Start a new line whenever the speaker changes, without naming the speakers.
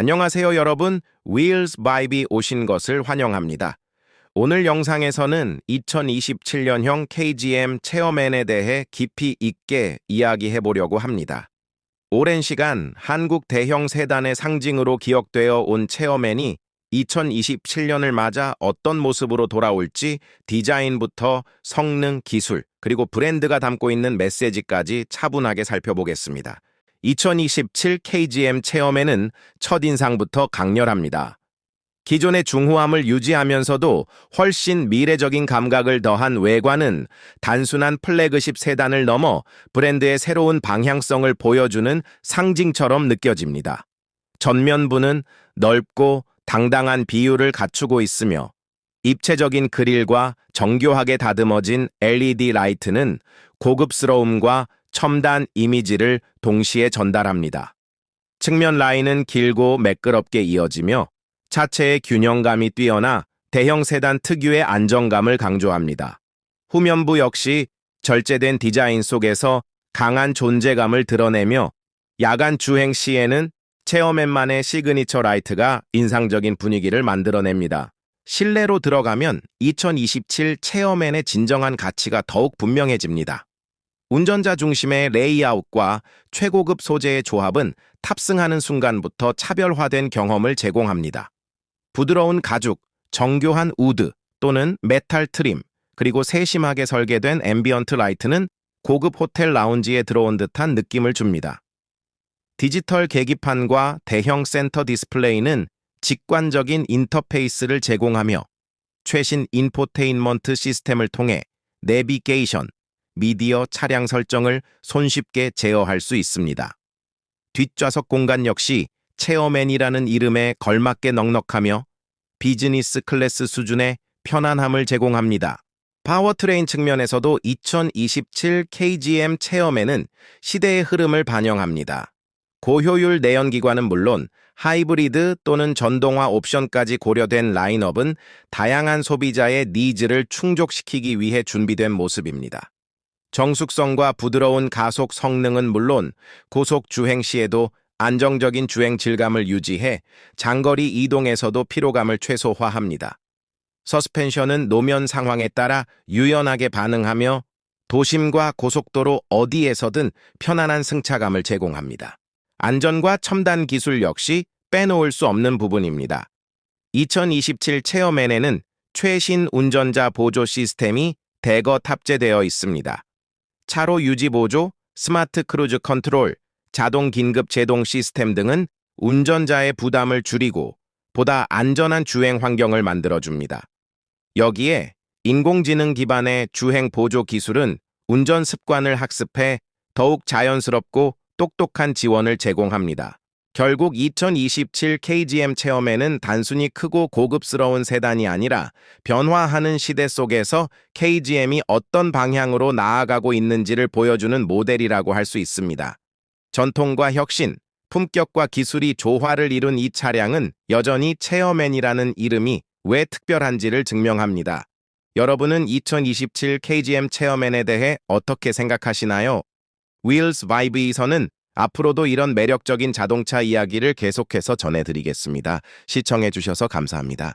안녕하세요 여러분. Wheels Vibe 오신 것을 환영합니다. 오늘 영상에서는 2027년형 KGM 체어맨에 대해 깊이 있게 이야기해 보려고 합니다. 오랜 시간 한국 대형 세단의 상징으로 기억되어 온 체어맨이 2027년을 맞아 어떤 모습으로 돌아올지 디자인부터 성능, 기술, 그리고 브랜드가 담고 있는 메시지까지 차분하게 살펴보겠습니다. 2027 KGM 체험에는 첫인상부터 강렬합니다. 기존의 중후함을 유지하면서도 훨씬 미래적인 감각을 더한 외관은 단순한 플래그십 세단을 넘어 브랜드의 새로운 방향성을 보여주는 상징처럼 느껴집니다. 전면부는 넓고 당당한 비율을 갖추고 있으며 입체적인 그릴과 정교하게 다듬어진 LED 라이트는 고급스러움과 첨단 이미지를 동시에 전달합니다. 측면 라인은 길고 매끄럽게 이어지며 차체의 균형감이 뛰어나 대형 세단 특유의 안정감을 강조합니다. 후면부 역시 절제된 디자인 속에서 강한 존재감을 드러내며 야간 주행 시에는 체어맨만의 시그니처 라이트가 인상적인 분위기를 만들어냅니다. 실내로 들어가면 2027 체어맨의 진정한 가치가 더욱 분명해집니다. 운전자 중심의 레이아웃과 최고급 소재의 조합은 탑승하는 순간부터 차별화된 경험을 제공합니다. 부드러운 가죽, 정교한 우드 또는 메탈 트림, 그리고 세심하게 설계된 앰비언트 라이트는 고급 호텔 라운지에 들어온 듯한 느낌을 줍니다. 디지털 계기판과 대형 센터 디스플레이는 직관적인 인터페이스를 제공하며 최신 인포테인먼트 시스템을 통해 내비게이션, 미디어 차량 설정을 손쉽게 제어할 수 있습니다. 뒷좌석 공간 역시 체어맨이라는 이름에 걸맞게 넉넉하며 비즈니스 클래스 수준의 편안함을 제공합니다. 파워트레인 측면에서도 2027 KGM 체어맨은 시대의 흐름을 반영합니다. 고효율 내연기관은 물론 하이브리드 또는 전동화 옵션까지 고려된 라인업은 다양한 소비자의 니즈를 충족시키기 위해 준비된 모습입니다. 정숙성과 부드러운 가속 성능은 물론 고속 주행 시에도 안정적인 주행 질감을 유지해 장거리 이동에서도 피로감을 최소화합니다. 서스펜션은 노면 상황에 따라 유연하게 반응하며 도심과 고속도로 어디에서든 편안한 승차감을 제공합니다. 안전과 첨단 기술 역시 빼놓을 수 없는 부분입니다. 2027 체어맨에는 최신 운전자 보조 시스템이 대거 탑재되어 있습니다. 차로 유지 보조, 스마트 크루즈 컨트롤, 자동 긴급 제동 시스템 등은 운전자의 부담을 줄이고 보다 안전한 주행 환경을 만들어줍니다. 여기에 인공지능 기반의 주행 보조 기술은 운전 습관을 학습해 더욱 자연스럽고 똑똑한 지원을 제공합니다. 결국 2027 KGM 체험에는 단순히 크고 고급스러운 세단이 아니라 변화하는 시대 속에서 KGM이 어떤 방향으로 나아가고 있는지를 보여주는 모델이라고 할 수 있습니다. 전통과 혁신, 품격과 기술이 조화를 이룬 이 차량은 여전히 체어맨이라는 이름이 왜 특별한지를 증명합니다. 여러분은 2027 KGM 체어맨에 대해 어떻게 생각하시나요? Wheels Vibe에서는 앞으로도 이런 매력적인 자동차 이야기를 계속해서 전해드리겠습니다. 시청해주셔서 감사합니다.